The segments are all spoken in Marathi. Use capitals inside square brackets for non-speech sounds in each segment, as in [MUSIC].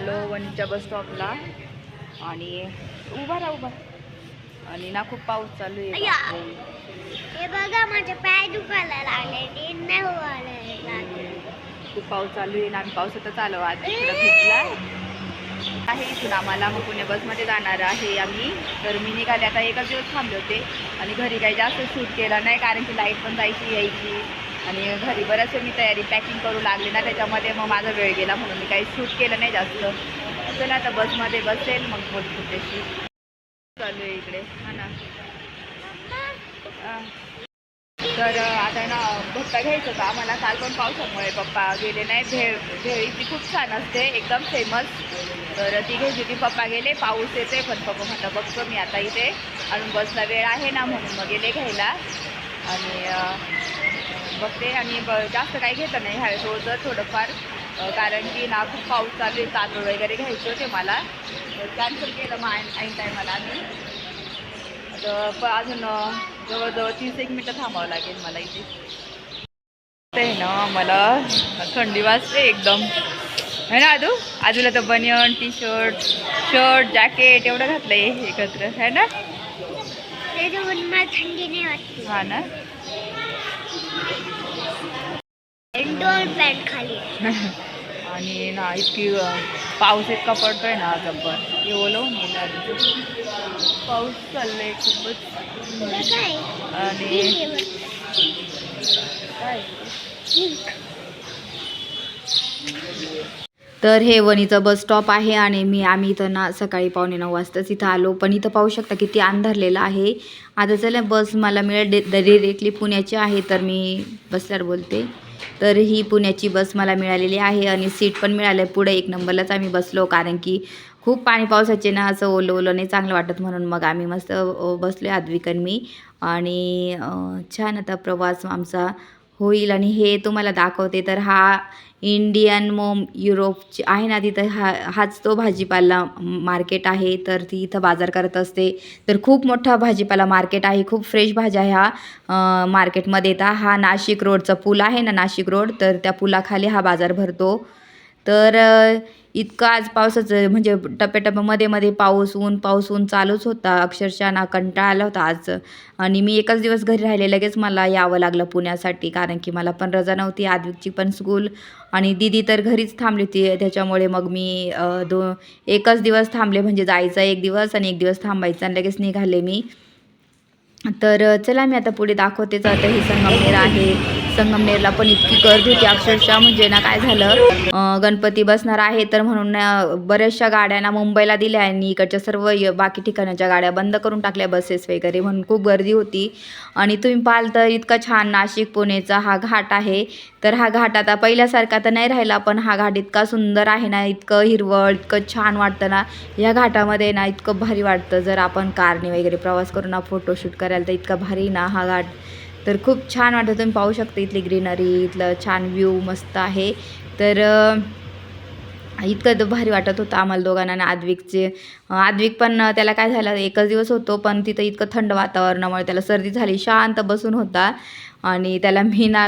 आलो वणीच्या बस स्टॉपला आणि उभा राहा उभा. आणि ना खूप पाऊस चालू आहे. हे बघा माझे पाय दुखायला लागले. खूप पाऊस चालू आहे आणि आम्ही पावसातच आलो. आज भिजला आहे इथून आम्हाला. मग पुणे बसमध्ये जाणार आहे आम्ही. तर मी निघाले. आता एकच दिवस थांबले होते. आणि घरी काही जास्त शूट केलं नाही कारण की लाइट पण जायची यायची. आणि घरी बऱ्याच मी तयारी पॅकिंग करू लागले ना त्याच्यामध्ये मग माझा वेळ गेला म्हणून मी काही शूट केलं नाही जास्त. चला आता बसमध्ये बसेल मग बोल त्याशी चालू आहे इकडे. हा ना. तर आता ना भत्ता घ्यायचं होता आम्हाला. काल पण पावसामुळे पप्पा गेले नाही. भेळ भेळी ती खूप छान असते. एकदम फेमस तर ती घ्यायची होती. पप्पा गेले. पाऊस येते पण पप्पा म्हणता बघतो मी आता इथे. अजून बसला वेळ आहे ना म्हणून मग गेले घ्यायला. आणि बघते आणि ब जास्त काही घेतं नाही ह्यावेळेस रोजच थोडंफार. कारण की ना खूप पाऊस चालू आहे तांदूळ वगैरे घ्यायचे होते मला. कॅन्सल केलं मग ऐन टायमाला आम्ही. तर प अजून जवळजवळ तीस एक मिनटं थांबावं लागेल मला इथे. ते ना मला थंडी वाजते एकदम. है ना आजू आजूला तर बनियन टी शर्ट शर्ट जॅकेट एवढं घातलं आहे एकत्र. है ना? हा ना? पॅन्ट खाली. [LAUGHS] आणि ना इतकी पाऊस इतका पडतोय ना आज पण ओलवून येईल आधी. पाऊस चाललंय खूपच काय आणि. काय तर हे वणीचं बस स्टॉप आहे आणि मी आम्ही इथं ना सकाळी पावणे नऊ वाजताच इथं आलो. पण इथं पाहू शकता किती अंधारलेलं आहे. आता चला बस मला मिळेल डे डिरेक्टली पुण्याची आहे तर मी बसल्यावर बोलते. तर ही पुण्याची बस मला मिळालेली आहे आणि सीट पण मिळाली आहे पुढे एक नंबरलाच आम्ही बसलो कारण की खूप पाणी पावसाचे ना असं ओलं ओलं नाही चांगलं वाटत म्हणून मग आम्ही मस्त अ, बसलो आद्विकन मी. आणि छान आता प्रवास आमचा होईल आणि हे तुम्हाला दाखवते. तर हा इंडियन मोम युरोपची आहे ना तिथं हा हाच तो भाजीपाला मार्केट आहे. तर ती इथं बाजार करत असते. तर खूप मोठा भाजीपाला मार्केट आहे. खूप फ्रेश भाज्या ह्या मार्केटमध्ये येतात. हा नाशिक रोडचा पूल आहे ना नाशिक रोड तर त्या पुलाखाली हा बाजार भरतो. तर इतकं आज पावसाचं म्हणजे टप्प्याटप्प्यामध्ये मध्ये पाऊस ऊन पाऊस ऊन चालूच होता. अक्षरशः ना कंटाळा आला होता आज. आणि मी एकच दिवस घरी राहिले लगेच मला यावं लागलं पुण्यासाठी. कारण की मला पण रजा नव्हती. आद्विकची पण स्कूल आणि दिदी तर घरीच थांबली होती. त्याच्यामुळे मग मी दो एकच दिवस थांबले. म्हणजे जायचं एक दिवस आणि एक दिवस थांबायचं आणि लगेच निघाले मी. तर चला मी आता पुढे दाखवतेच आता ही संगमनेर आहे. संगमनेरला पण इतकी गर्दी होती अक्षरशः म्हणजे ना काय झालं? गणपती बसणार आहे तर म्हणून बऱ्याचशा गाड्या ना मुंबईला दिल्या आणि इकडच्या सर्व बाकी ठिकाणाच्या गाड्या बंद करून टाकल्या बसेस वगैरे म्हणून खूप गर्दी होती. आणि तुम्ही पाहाल तर इतका छान नाशिक पुणेचा हा घाट आहे. तर हा घाट आता पहिल्यासारखा तर नाही राहिला पण हा घाट इतका सुंदर आहे ना इतकं हिरवळ इतकं छान वाटतं ना या घाटामध्ये ना इतकं भारी वाटतं. जर आपण कारने वगैरे प्रवास करून ना फोटोशूट करायला तर इतका भारी ना हा घाट. तर खूप छान वाटतं. तुम्ही पाहू शकता इथली ग्रीनरी इथलं छान व्ह्यू मस्त आहे. तर इतकं तर भारी वाटत होतं आम्हाला दोघांना आणि आद्विकचे. आद्विक पण त्याला काय झालं एकच दिवस होतो पण तिथं इतकं थंड वातावरणामुळे त्याला सर्दी झाली शांत बसून होता. आणि त्याला मी ना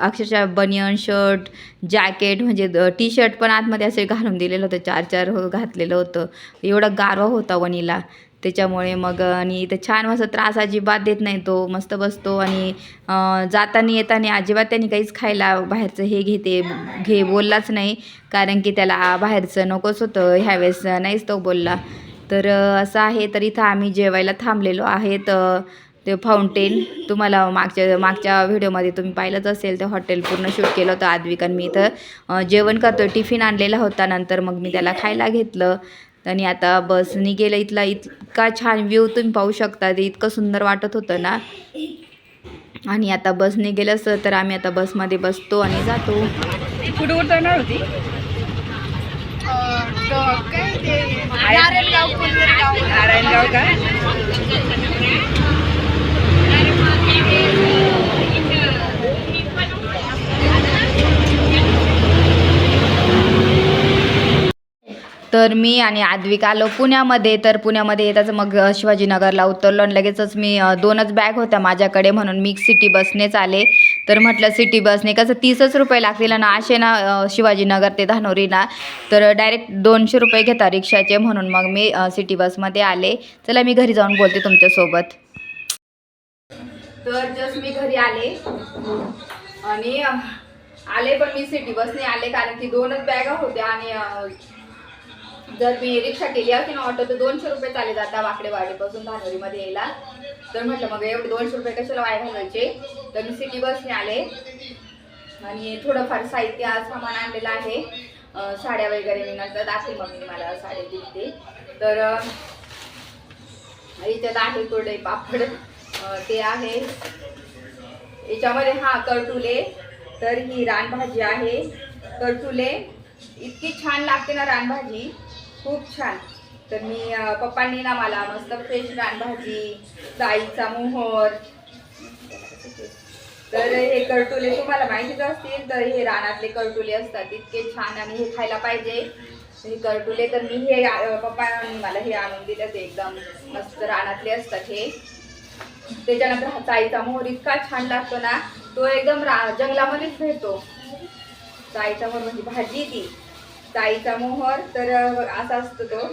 अक्षरशः बनियन शर्ट जॅकेट म्हणजे टी शर्ट पण आतमध्ये असे घालून दिलेलं होतं चार चार हो घातलेलं होतं. एवढा गारवा होता वणीला त्याच्यामुळे मग आणि इथं छान मस्त त्रास अजिबात देत नाही तो मस्त बसतो आणि जाताना येताना अजिबात त्यांनी काहीच खायला बाहेरचं हे घेते घे बोललाच नाही. कारण की त्याला बाहेरचं नकोच होतं ह्यावेळेस नाहीच तो बोलला. तर असं आहे तर इथं आम्ही जेवायला थांबलेलो आहेत ते फाउंटेन तुम्हाला मागच्या मागच्या व्हिडिओमध्ये तुम्ही पाहिलंच असेल ते हॉटेल पूर्ण शूट केलं होतं आद्विक मी इथं जेवण करतो टिफिन आणलेला होता नंतर मग मी त्याला खायला घेतलं. आणि आता बसनी गेलं इथला इतका छान व्ह्यू तुम्ही पाहू शकता. ते इतकं सुंदर वाटत होतं ना. आणि आता बसने गेलं असतं तर आम्ही आता बसमध्ये बसतो आणि जातो. कुठे उतरणार होती? काय ते नारायणगाव. नारायणगाव का? तर मी आणि आद्विक आलो पुण्यामध्ये. तर पुण्यामध्ये येताच मग शिवाजीनगरला उतरलो आणि लगेचच मी दोनच बॅग होत्या माझ्याकडे म्हणून मी सिटी बसनेच आले. तर म्हटलं सिटी बसने कसं तीसच रुपये लागतील ना असे ना शिवाजीनगर ते धानोरीला. तर डायरेक्ट दोनशे रुपये घेता रिक्षाचे म्हणून मग मी सिटी बसमध्ये आले. चला मी घरी जाऊन बोलते तुमच्यासोबत. तर जस्ट मी घरी आले. आणि आले पण मी सिटी बसने आले कारण की दोनच बॅगा होत्या आणि जर मी रिक्षा केली असती ना ऑटो तर दोनशे रुपये चाले जाता वाकडेवाडीपासून धानोरीमध्ये यायला. तर म्हटलं मग एवढे दोनशे रुपये कशाला वाया घालायचे तर मी सिटी बसने आले. आणि थोडंफार साहित्य आज सामान आणलेलं आहे. साड्या वगैरे मी नंतर दाखवेल मग मी मला साड्या दिली ते तर याच्यात आहे कोरडे पापड. ते आहे. याच्यामध्ये हा करटुले तर ही रानभाजी आहे. करटुले इतकी छान लागते ना रानभाजी. खूप छान. तर मी पप्पांनी ना मला मस्त फ्रेश रानभाजी जाईचा मोहर. तर हे करटुले तुम्हाला माहितीच असतील तर हे रानातले करटुले असतात इतके छान आणि हे खायला पाहिजे. हे करटुले तर मी हे पप्पा पप्पांनी मला हे आणून दिलं ते एकदम मस्त रानातले असतात हे. त्याच्यानंतर हा चाईचा मोहर इतका छान लागतो ना तो एकदम रा जंगलामध्येच भेटतो. चाईचा मोहर म्हणजे भाजी ती. ताईचा मोहर तर असा असतो तो.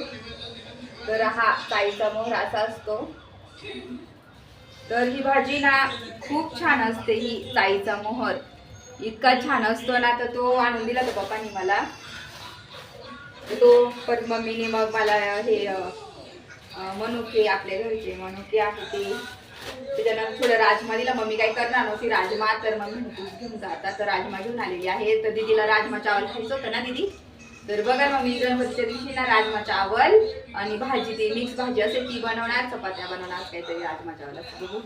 तर हा ताईचा मोहर असा असतो. तर ही भाजी ना खूप छान असते ही ताईचा मोहर. इतका छान असतो ना तर तो आणून दिला तो पप्पानी मला. तो पण मम्मीने मग मला हे मनुके आपल्या घरचे मनुके आहे ते त्याच्यानंतर थोडं राजमा दिला. मम्मी काही करणार नव्हती राजमा तर मम्मी घेऊन जाता तर राजमा घेऊन आलेली आहे. तर दीदीला राजमा चावल खायचं होतं ना दीदी? तर बघा मम्मी गणपतीच्या दिवशी ना राजमा चावल आणि भाजी ती मिक्स भाजी असेल ती बनवणार चपात्या बनवणार काहीतरी राजमा चावल बघू.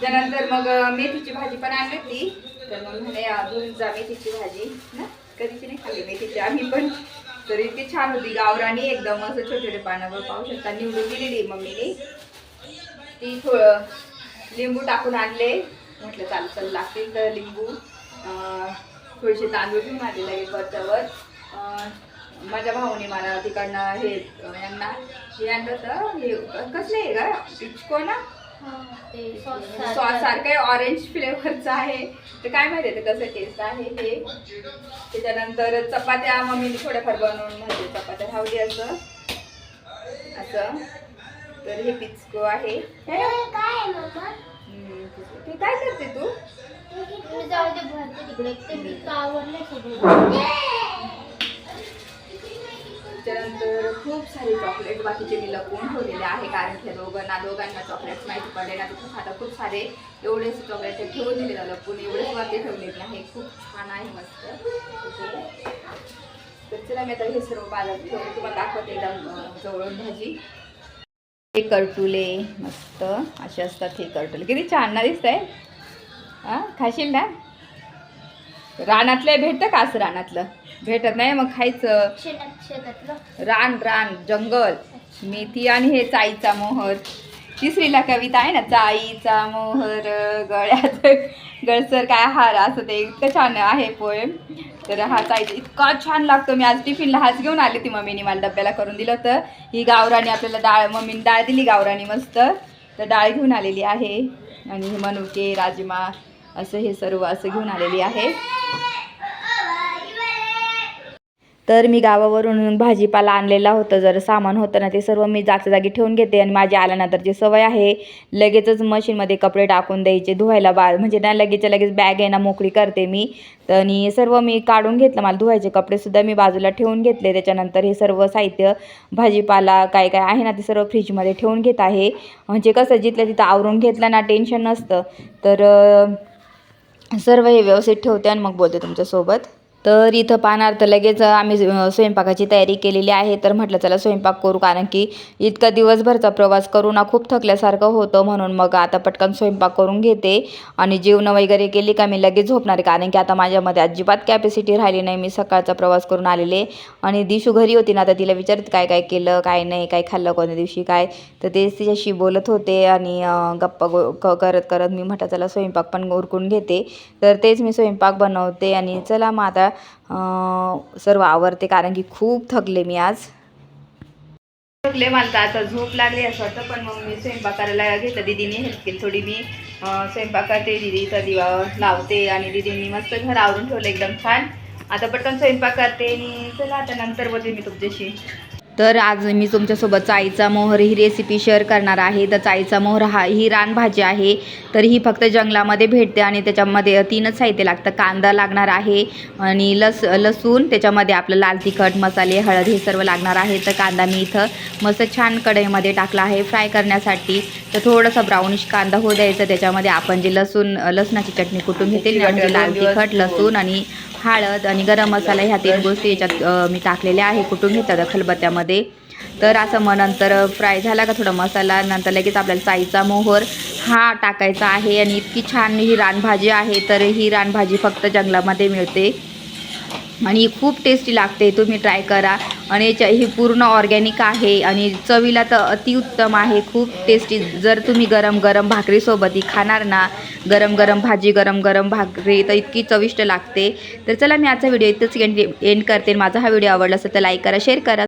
त्यानंतर मग मेथीची भाजी पण आणली होती. तर मग म्हणे अं, जा मेथीची भाजी ना? कधीची नाही खाल्ली मेथीची आम्ही पण. तर इतकी छान होती गावरानी एकदम असं छोटे छोटे पानावर पाहू शकता निवडून दिलेली मम्मीने. ती थोडं लिंबू टाकून आणले. म्हटलं चाल चल लागतील तर लिंबू. थोडेसे तांदूळ घेऊन लगेच वरच्यावर. अं, माझ्या भाऊने मला तिकडनं हे यांना हे आणलं होतं हे कसले आहे का पिचको ना? सॉस सारखं. ऑरेंज फ्लेवरचं आहे तर काय माहिती आहे ते कसं टेस्ट आहे हे त्याच्यानंतर चपात्या मम्मीने थोड्याफार बनवून म्हणजे चपात्या राहू असं. असं. तर हे पिचको आहे. ते काय करते तू? जाऊ दे भरते तिकडे. ते मी आवडले सगळं. त्याच्यानंतर खूप सारे चॉकलेट बाकीचे मी लपवून ठेवलेले आहे कारण की दोघांना दोघांना चॉकलेट्स माहिती पडले ना तर आता खूप सारे एवढेच चॉकलेट ठेवून दिले ना लपवून एवढेच वरती ठेवलेले आहे खूप छान आहे मस्त. तर चला मी आता हे सर्व बाजार ठेवून तुम्हाला दाखवते एकदम जवळून भाजी. हे करटुले मस्त. असे असतात हे करटुले. किती छान ना दिसत आहे हां खाशील ना? रानातलं भेटतं का असं रानातलं? भेटत नाही मग खायचं. रान रान जंगल मेथी आणि हे चाईचा मोहर. तिसरीला कविता आहे ना चाईचा मोहर गळ्यात गळसर काय हार असं ते इतकं छान आहे पोएम तर हा चाईचा इतका छान लागतो. मी आज टिफिनला हाच घेऊन आली ती मम्मीने मला डब्याला करून दिलं होतं. ही गावराणी आपल्याला डाळ मम्मीने डाळ दिली गावराणी मस्त. तर डाळ घेऊन आलेली आहे. आणि हे मनुके राजमा असं हे सर्व असं घेऊन आलेली आहे. तर मी गावावरून भाजीपाला आणलेला होतं. जर सामान होतं ना ते सर्व मी जागच्या जागी ठेवून घेते आणि माझी आल्यानंतरची सवय आहे लगेचच मशीनमध्ये कपडे टाकून द्यायचे धुवायला बा म्हणजे ना लगेचच्या लगेच बॅग आहे ना मोकळी करते मी. तर आणि सर्व मी काढून घेतलं. मला धुवायचे कपडेसुद्धा मी बाजूला ठेवून घेतले. त्याच्यानंतर हे सर्व साहित्य भाजीपाला काय काय आहे ना ते सर्व फ्रीजमध्ये ठेवून घेत आहे. म्हणजे कसं जिथलं तिथं आवरून घेतलं ना टेन्शन नसतं. तर सर्व हे व्यवस्थित ठेवते आणि मग बोलते तुमच्यासोबत. तर इथं पाहणार तर लगेच आम्ही स्वयंपाकाची तयारी केलेली आहे. तर म्हटलं चला स्वयंपाक करू कारण की इतका दिवसभरचा प्रवास करू ना खूप थकल्यासारखं होतं. म्हणून मग आता पटकन स्वयंपाक करून घेते. आणि जेवणं वगैरे केली का मी लगेच झोपणार आहे. कारण की आता माझ्यामध्ये अजिबात कॅपॅसिटी राहिली नाही. मी सकाळचा प्रवास करून आलेले. आणि दिशू घरी होती ना आता तिला विचारत काय काय केलं काय नाही काय खाल्लं कोणत्या दिवशी काय? तर तेच तिच्याशी बोलत होते. आणि गप्पा गो क करत करत मी म्हटलं चला स्वयंपाक पण उरकून घेते. तर तेच मी स्वयंपाक बनवते. आणि चला मग आता सर्व आवरते कारण की खूप थकले मी आज. थकले मला तर आता झोप लागली असं वाटतं पण मग मी स्वयंपाक करायला घेतलं. दिदीने हेल्प केली. थोडी मी स्वयंपाक करते दीदीचा दिवा लावते आणि दीदींनी मस्त घर आवरून ठेवलं एकदम छान. आता पटकन स्वयंपाक करते आणि चला आता नंतर बोलते मी तुमच्याशी. तर आज मी तुमच्यासोबत चाईचा मोहर ही रेसिपी शेअर करणार आहे. तर चाईचा मोहर हा ही रानभाजी आहे. तर ही फक्त जंगलामध्ये भेटते आणि त्याच्यामध्ये तीनच साहित्य लागतं. कांदा लागणार आहे आणि लस लसूण त्याच्यामध्ये आपलं लाल तिखट मसाले हळद हे सर्व लागणार आहे. तर कांदा मी इथं मस्त छान कढईमध्ये टाकला आहे फ्राय करण्यासाठी. तर थोडंसं ब्राउनिश कांदा होऊ द्यायचं. त्याच्यामध्ये आपण जे लसूण लसणाची चटणी कुटून घेते ना, म्हणजे लाल तिखट लसूण आणि हळद आणि गरम मसाला ह्या तीन गोष्टी याच्यात मी टाकलेल्या आहे कुठून घेतात खलबत्त्यामध्ये. तर असं मग नंतर फ्राय झाला का थोडा मसाला नंतर लगेच आपल्याला चाईचा मोहर हा टाकायचा आहे आणि इतकी छान ही रानभाजी आहे तर ही रानभाजी फक्त जंगलामध्ये मिळते. आणि खूप टेस्टी लागते तुम्ही ट्राय करा. आणि याच्या ही पूर्ण ऑर्गॅनिक आहे आणि चवीला तर अतिउत्तम आहे खूप टेस्टी जर तुम्ही गरम गरम भाकरीसोबत ही खाणार ना गरम गरम भाजी गरम गरम भाकरी तर इतकी चविष्ट लागते. तर चला मी आजचा व्हिडिओ इथंच एंड एंड करते. माझा हा व्हिडिओ आवडला असेल तर लाईक करा शेअर करा.